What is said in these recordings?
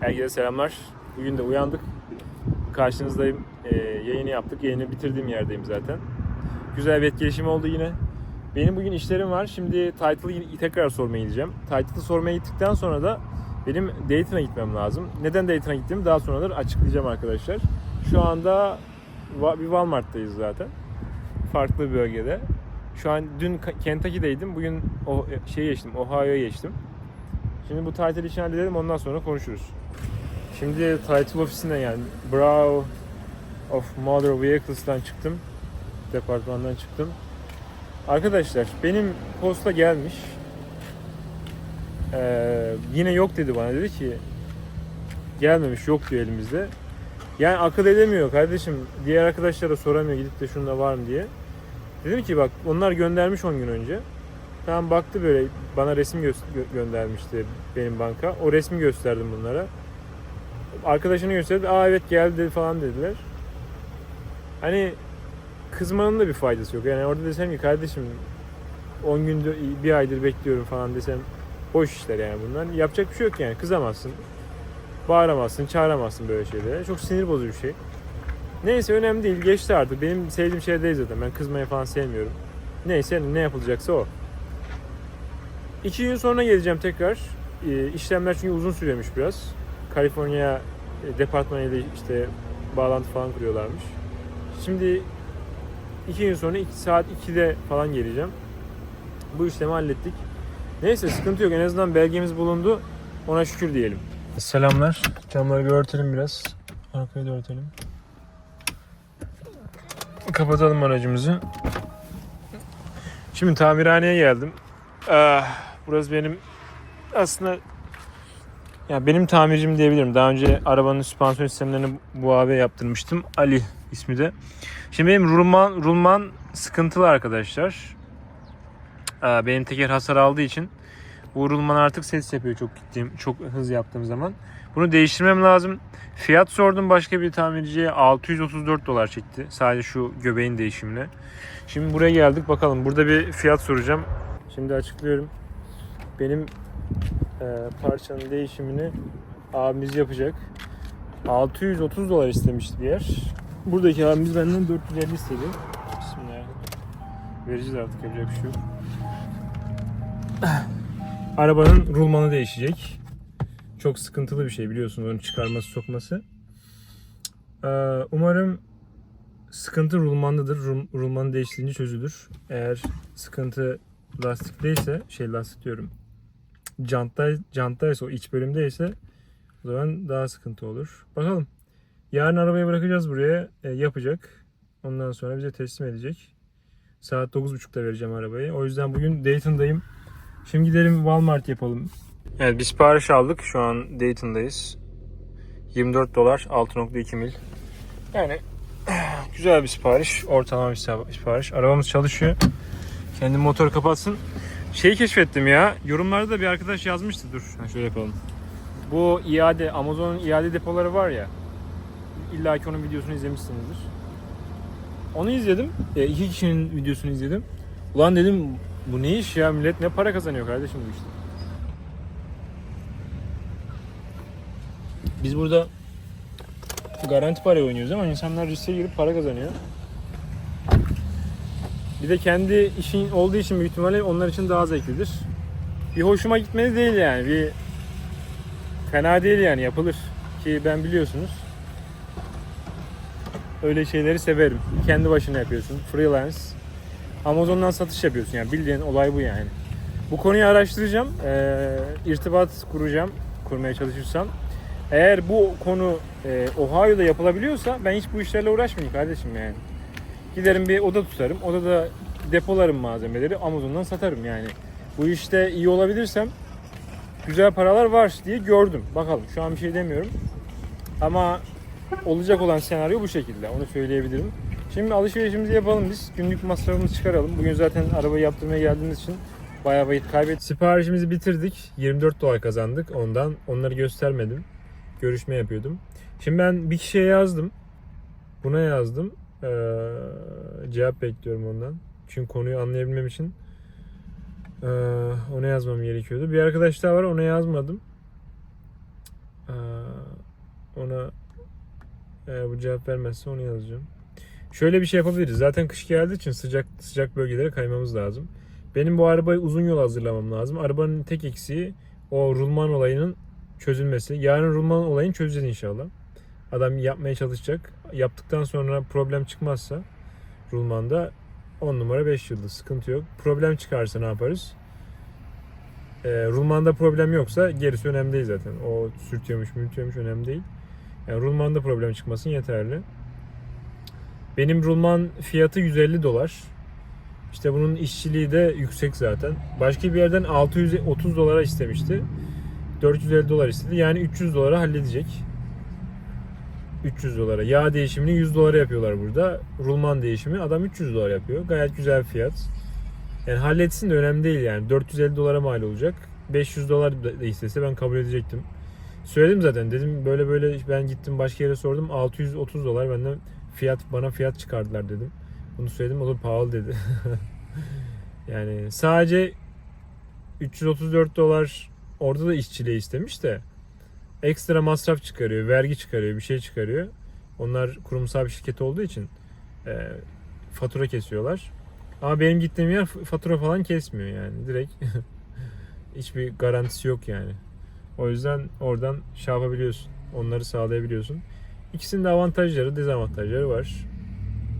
Herkese selamlar. Bugün de uyandık. Karşınızdayım. Ee, yayını yaptık. Yayını bitirdiğim yerdeyim zaten. Güzel bir etkileşim oldu yine. Benim bugün işlerim var. Şimdi title'ı tekrar sormaya gideceğim. Title'ı sormaya gittikten sonra da benim Dayton'a gitmem lazım. Neden Dayton'a gittiğimi daha sonraları açıklayacağım arkadaşlar. Şu anda bir Walmart'tayız zaten. Farklı bir bölgede. Şu an dün Kentucky'deydim. Bugün o şey geçtim. Ohio'ya geçtim. Şimdi bu title işini halledelim ondan sonra konuşuruz. Şimdi title ofisinden yani Brow of Motor Vehicles'tan çıktım. Departmandan çıktım. Arkadaşlar benim posta gelmiş. Ee, yine yok dedi bana. Dedi ki gelmemiş yok diyor elimizde. Yani akıl edemiyor kardeşim. Diğer arkadaşlara soramıyor gidip de şunda var mı diye. Dedim ki bak onlar göndermiş 10 gün önce. Tamam baktı böyle bana resim gö- gö- göndermişti benim banka. O resmi gösterdim bunlara. Arkadaşını gösterdi. Aa evet geldi falan dediler. Hani kızmanın da bir faydası yok. Yani orada desem ki kardeşim 10 gündür bir aydır bekliyorum falan desem boş işler yani bunlar. Yapacak bir şey yok yani. Kızamazsın. Bağıramazsın, çağıramazsın böyle şeylere. Çok sinir bozucu bir şey. Neyse önemli değil. Geçti artık. Benim sevdiğim şey değil zaten. Ben kızmayı falan sevmiyorum. Neyse ne yapılacaksa o. İki gün sonra geleceğim tekrar. Ee, işlemler çünkü uzun sürüyormuş biraz. Kaliforniya e, departmanıyla işte bağlantı falan kuruyorlarmış. Şimdi iki gün sonra iki, saat 2'de falan geleceğim. Bu işlemi hallettik. Neyse sıkıntı yok. En azından belgemiz bulundu. Ona şükür diyelim. Selamlar. Camları bir örtelim biraz. Arkayı da örtelim. Kapatalım aracımızı. Şimdi tamirhaneye geldim. Ah, burası benim aslında ya benim tamircim diyebilirim. Daha önce arabanın süspansiyon sistemlerini bu abi yaptırmıştım. Ali ismi de. Şimdi benim rulman rulman sıkıntılı arkadaşlar. Benim teker hasar aldığı için bu rulman artık ses yapıyor çok gittiğim, çok hız yaptığım zaman. Bunu değiştirmem lazım. Fiyat sordum başka bir tamirciye 634 dolar çekti. Sadece şu göbeğin değişimine. Şimdi buraya geldik bakalım. Burada bir fiyat soracağım. Şimdi açıklıyorum. Benim e, parçanın değişimini abimiz yapacak. 630 dolar istemişti bir yer. Buradaki abimiz benden 450 istedi. Bismillah. Vereceğiz artık yapacak bir şey yok. Arabanın rulmanı değişecek. Çok sıkıntılı bir şey biliyorsunuz onu çıkarması sokması. Ee, umarım sıkıntı rulmandadır. Rulmanı değiştiğince çözülür. Eğer sıkıntı lastikteyse, şey lastik diyorum. Jantta, janttaysa o iç bölümdeyse o zaman daha sıkıntı olur. Bakalım. Yarın arabayı bırakacağız buraya. e, yapacak. Ondan sonra bize teslim edecek. Saat 9.30'da vereceğim arabayı. O yüzden bugün Dayton'dayım. Şimdi gidelim Walmart yapalım. Evet bir sipariş aldık. Şu an Dayton'dayız. 24 dolar 6.2 mil. Yani güzel bir sipariş. Ortalama bir sipariş. Arabamız çalışıyor. Kendi motor kapatsın. Şeyi keşfettim ya. Yorumlarda da bir arkadaş yazmıştı. Dur ha, şöyle yapalım. Bu iade, Amazon'un iade depoları var ya. İlla ki onun videosunu izlemişsinizdir. Onu izledim. E, iki kişinin videosunu izledim. Ulan dedim bu ne iş ya millet ne para kazanıyor kardeşim bu işte. Biz burada garanti parayı oynuyoruz ama insanlar riske girip para kazanıyor. Bir de kendi işin olduğu için büyük ihtimalle onlar için daha zevklidir. Bir hoşuma gitmedi değil yani. Bir fena değil yani yapılır. Ki ben biliyorsunuz öyle şeyleri severim. Kendi başına yapıyorsun. Freelance. Amazon'dan satış yapıyorsun yani bildiğin olay bu yani. Bu konuyu araştıracağım. Ee, irtibat kuracağım. Kurmaya çalışırsam. Eğer bu konu e, Ohio'da yapılabiliyorsa ben hiç bu işlerle uğraşmayayım kardeşim yani. Giderim bir oda tutarım. Odada depolarım malzemeleri. Amazon'dan satarım yani. Bu işte iyi olabilirsem güzel paralar var diye gördüm. Bakalım şu an bir şey demiyorum. Ama olacak olan senaryo bu şekilde. Onu söyleyebilirim. Şimdi alışverişimizi yapalım biz. Günlük masrafımızı çıkaralım. Bugün zaten arabayı yaptırmaya geldiğimiz için bayağı vakit kaybettik. Siparişimizi bitirdik. 24 dolar kazandık ondan. Onları göstermedim. Görüşme yapıyordum. Şimdi ben bir kişiye yazdım. Buna yazdım. Ee, cevap bekliyorum ondan. Çünkü konuyu anlayabilmem için Ee, ona yazmam gerekiyordu. Bir arkadaş daha var ona yazmadım. Ee, ona eğer bu cevap vermezse onu yazacağım. Şöyle bir şey yapabiliriz. Zaten kış geldiği için sıcak sıcak bölgelere kaymamız lazım. Benim bu arabayı uzun yol hazırlamam lazım. Arabanın tek eksiği o rulman olayının çözülmesi. Yarın rulman olayını çözeceğiz inşallah. Adam yapmaya çalışacak. Yaptıktan sonra problem çıkmazsa rulmanda 10 numara 5 yıldız sıkıntı yok. Problem çıkarsa ne yaparız? Ee, rulmanda problem yoksa gerisi önemli değil zaten. O sürtüyormuş mürtüyormuş önemli değil. Yani rulmanda problem çıkmasın yeterli. Benim rulman fiyatı 150 dolar. İşte bunun işçiliği de yüksek zaten. Başka bir yerden 630 dolara istemişti. 450 dolar istedi. Yani 300 dolara halledecek. 300 dolara. Yağ değişimini 100 dolara yapıyorlar burada. Rulman değişimi adam 300 dolar yapıyor. Gayet güzel fiyat. Yani halletsin de önemli değil yani. 450 dolara mal olacak. 500 dolar da istese ben kabul edecektim. Söyledim zaten. Dedim böyle böyle ben gittim başka yere sordum. 630 dolar benden fiyat bana fiyat çıkardılar dedim. Bunu söyledim o da pahalı dedi. yani sadece 334 dolar orada da işçiliği istemiş de ekstra masraf çıkarıyor, vergi çıkarıyor, bir şey çıkarıyor. Onlar kurumsal bir şirket olduğu için e, fatura kesiyorlar. Ama benim gittiğim yer fatura falan kesmiyor yani. Direkt hiçbir garantisi yok yani. O yüzden oradan şey yapabiliyorsun. Onları sağlayabiliyorsun. İkisinin de avantajları, dezavantajları var.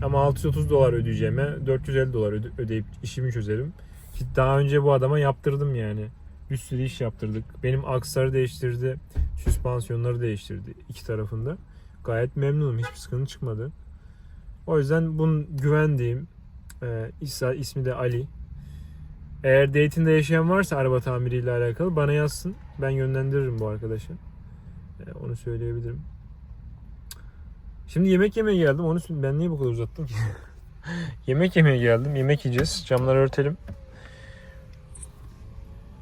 Ama 630 dolar ödeyeceğime 450 dolar öde- ödeyip işimi çözerim. Ki daha önce bu adama yaptırdım yani. Bir sürü iş yaptırdık. Benim aksarı değiştirdi. Süspansiyonları değiştirdi iki tarafında. Gayet memnunum. Hiçbir sıkıntı çıkmadı. O yüzden bunun güvendiğim e, İsa ismi de Ali. Eğer Dayton'da yaşayan varsa araba tamiriyle alakalı bana yazsın. Ben yönlendiririm bu arkadaşı. E, onu söyleyebilirim. Şimdi yemek yemeye geldim. Onu ben niye bu kadar uzattım ki? yemek yemeye geldim. Yemek yiyeceğiz. Camları örtelim.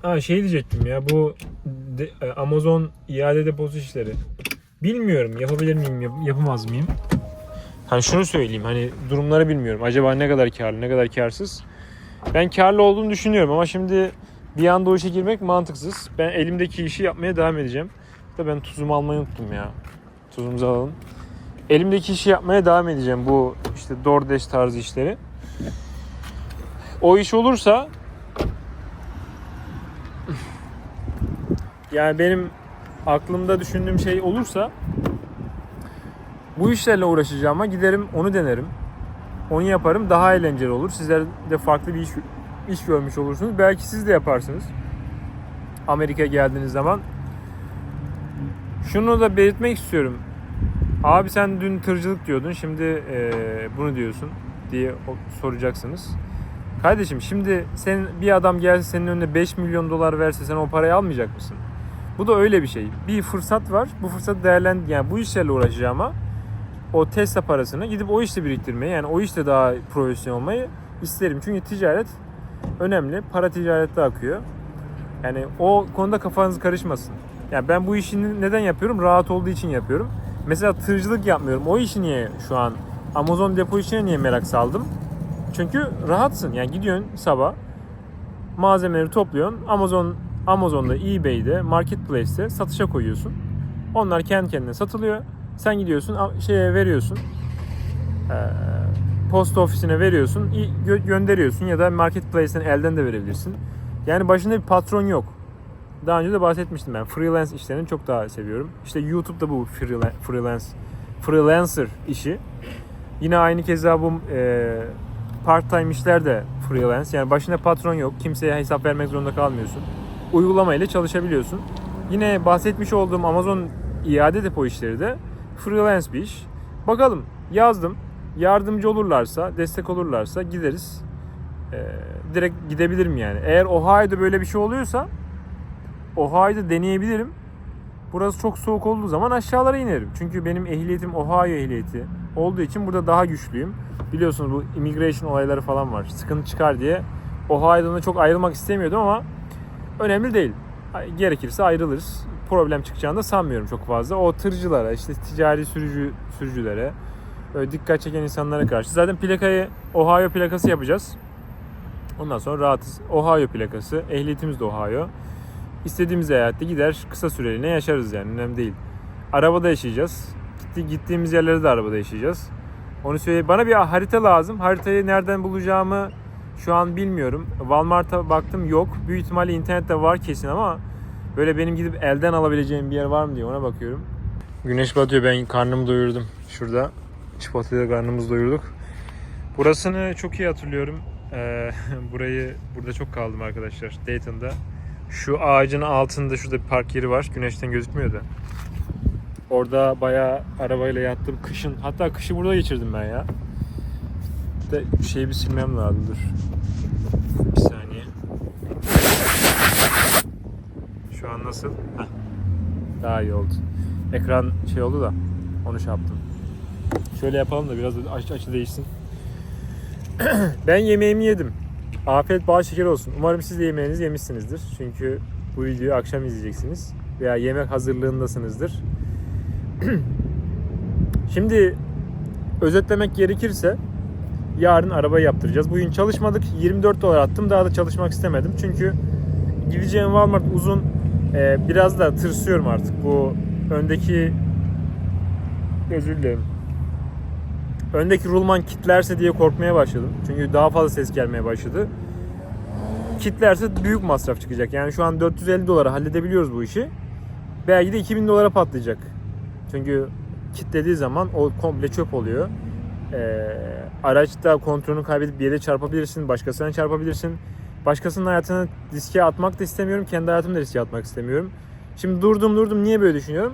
Ha şey diyecektim ya bu e, Amazon iade deposu işleri. Bilmiyorum yapabilir miyim yap- yapamaz mıyım? Hani şunu söyleyeyim hani durumları bilmiyorum. Acaba ne kadar karlı ne kadar karsız? Ben karlı olduğunu düşünüyorum ama şimdi bir anda o işe girmek mantıksız. Ben elimdeki işi yapmaya devam edeceğim. Da ben tuzumu almayı unuttum ya. Tuzumuzu alalım. Elimdeki işi yapmaya devam edeceğim bu işte DoorDash tarzı işleri. O iş olursa yani benim aklımda düşündüğüm şey olursa bu işlerle uğraşacağıma giderim onu denerim. Onu yaparım daha eğlenceli olur. Sizler de farklı bir iş, iş görmüş olursunuz. Belki siz de yaparsınız. Amerika'ya geldiğiniz zaman. Şunu da belirtmek istiyorum. Abi sen dün tırcılık diyordun şimdi eee, bunu diyorsun diye soracaksınız. Kardeşim şimdi senin bir adam gelse senin önüne 5 milyon dolar verse sen o parayı almayacak mısın? Bu da öyle bir şey. Bir fırsat var. Bu fırsatı değerlendir. Yani bu işlerle uğraşacağıma o Tesla parasını gidip o işte biriktirmeyi yani o işte daha profesyonel olmayı isterim. Çünkü ticaret önemli. Para ticarette akıyor. Yani o konuda kafanız karışmasın. Yani ben bu işini neden yapıyorum? Rahat olduğu için yapıyorum. Mesela tırcılık yapmıyorum. O işi niye şu an Amazon depo işine niye merak saldım? Çünkü rahatsın. Yani gidiyorsun sabah malzemeleri topluyorsun. Amazon Amazon'da, eBay'de, Marketplace'te satışa koyuyorsun. Onlar kendi kendine satılıyor. Sen gidiyorsun şeye veriyorsun. Ee, posta ofisine veriyorsun, gö- gönderiyorsun ya da Marketplace'ten elden de verebilirsin. Yani başında bir patron yok. Daha önce de bahsetmiştim ben. Freelance işlerini çok daha seviyorum. İşte YouTube'da bu freelance, freelance freelancer işi. Yine aynı keza bu e, part time işler de freelance. Yani başında patron yok. Kimseye hesap vermek zorunda kalmıyorsun. Uygulama ile çalışabiliyorsun. Yine bahsetmiş olduğum Amazon iade depo işleri de freelance bir iş. Bakalım yazdım. Yardımcı olurlarsa, destek olurlarsa gideriz. Ee, direkt gidebilirim yani. Eğer Ohio'da böyle bir şey oluyorsa Ohio'da deneyebilirim. Burası çok soğuk olduğu zaman aşağılara inerim. Çünkü benim ehliyetim Ohio ehliyeti olduğu için burada daha güçlüyüm. Biliyorsunuz bu immigration olayları falan var. Sıkıntı çıkar diye Ohio'dan da çok ayrılmak istemiyordum ama önemli değil. Gerekirse ayrılırız. Problem çıkacağını da sanmıyorum çok fazla. O tırcılara, işte ticari sürücü sürücülere, böyle dikkat çeken insanlara karşı. Zaten plakayı Ohio plakası yapacağız. Ondan sonra rahatız. Ohio plakası. Ehliyetimiz de Ohio. İstediğimiz eyahatte gider kısa süreliğine yaşarız yani önemli değil. Arabada yaşayacağız. Gitti, gittiğimiz yerlerde de arabada yaşayacağız. Onu söyle. Bana bir harita lazım. Haritayı nereden bulacağımı şu an bilmiyorum. Walmart'a baktım yok. Büyük ihtimalle internette var kesin ama böyle benim gidip elden alabileceğim bir yer var mı diye ona bakıyorum. Güneş batıyor. Ben karnımı doyurdum. Şurada Çipotle'de karnımızı doyurduk. Burasını çok iyi hatırlıyorum. Ee, burayı burada çok kaldım arkadaşlar. Dayton'da. Şu ağacın altında şurada bir park yeri var. Güneşten gözükmüyor da. Orada bayağı arabayla yattım kışın. Hatta kışı burada geçirdim ben ya. De şeyi bir silmem lazım dur. Bir saniye. Şu an nasıl? Heh. Daha iyi oldu. Ekran şey oldu da onu şey yaptım. Şöyle yapalım da biraz açı, açı değişsin. ben yemeğimi yedim. Afiyet bal şeker olsun. Umarım siz de yemeğinizi yemişsinizdir. Çünkü bu videoyu akşam izleyeceksiniz. Veya yemek hazırlığındasınızdır. Şimdi özetlemek gerekirse yarın arabayı yaptıracağız. Bugün çalışmadık. 24 dolar attım. Daha da çalışmak istemedim. Çünkü gideceğim Walmart uzun. Ee, biraz da tırsıyorum artık. Bu öndeki özür dilerim. Öndeki rulman kitlerse diye korkmaya başladım. Çünkü daha fazla ses gelmeye başladı. Kitlerse büyük masraf çıkacak. Yani şu an 450 dolara halledebiliyoruz bu işi. Belki de 2000 dolara patlayacak. Çünkü kitlediği zaman o komple çöp oluyor. Ee, araçta kontrolünü kaybedip bir yere çarpabilirsin, başkasına çarpabilirsin. Başkasının hayatını riske atmak da istemiyorum, kendi hayatımı da riske atmak istemiyorum. Şimdi durdum durdum niye böyle düşünüyorum?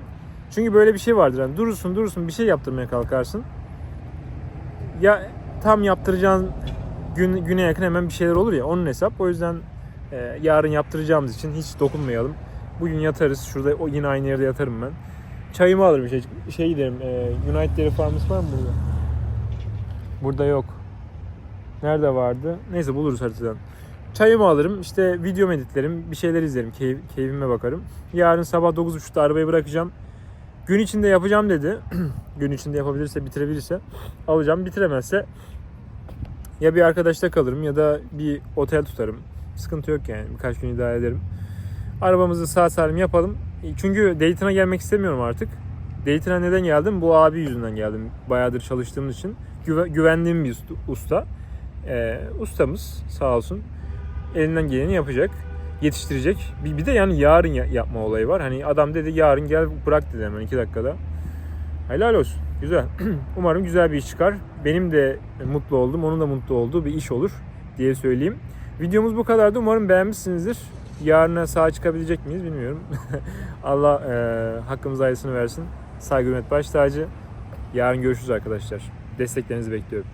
Çünkü böyle bir şey vardır. Yani durursun durursun bir şey yaptırmaya kalkarsın. Ya tam yaptıracağın gün, güne yakın hemen bir şeyler olur ya onun hesap. O yüzden e, yarın yaptıracağımız için hiç dokunmayalım. Bugün yatarız. Şurada o yine aynı yerde yatarım ben. Çayımı alırım. Şey, şey giderim. E, United Dairy Farms var mı burada? Burada yok. Nerede vardı? Neyse buluruz haritadan. Çayımı alırım. işte video editlerim. Bir şeyler izlerim. Keyif, keyfime bakarım. Yarın sabah 9.30'da arabayı bırakacağım. Gün içinde yapacağım dedi. Gün içinde yapabilirse, bitirebilirse alacağım. Bitiremezse ya bir arkadaşta kalırım ya da bir otel tutarım. Sıkıntı yok yani. Birkaç gün idare ederim. Arabamızı sağ salim yapalım. Çünkü Dayton'a gelmek istemiyorum artık. Dayton'a neden geldim? Bu abi yüzünden geldim. Bayağıdır çalıştığımız için. Güve- güvendiğim bir usta-. Ee, ustamız sağ olsun. Elinden geleni yapacak. Yetiştirecek. Bir, bir de yani yarın ya- yapma olayı var. Hani adam dedi yarın gel bırak dedi hemen iki dakikada. Helal olsun. Güzel. Umarım güzel bir iş çıkar. Benim de mutlu oldum. Onun da mutlu olduğu bir iş olur diye söyleyeyim. Videomuz bu kadardı. Umarım beğenmişsinizdir. Yarına sağ çıkabilecek miyiz bilmiyorum. Allah e, hakkımız ayrısını versin. Saygı hürmet baş tacı. Yarın görüşürüz arkadaşlar. Desteklerinizi bekliyorum.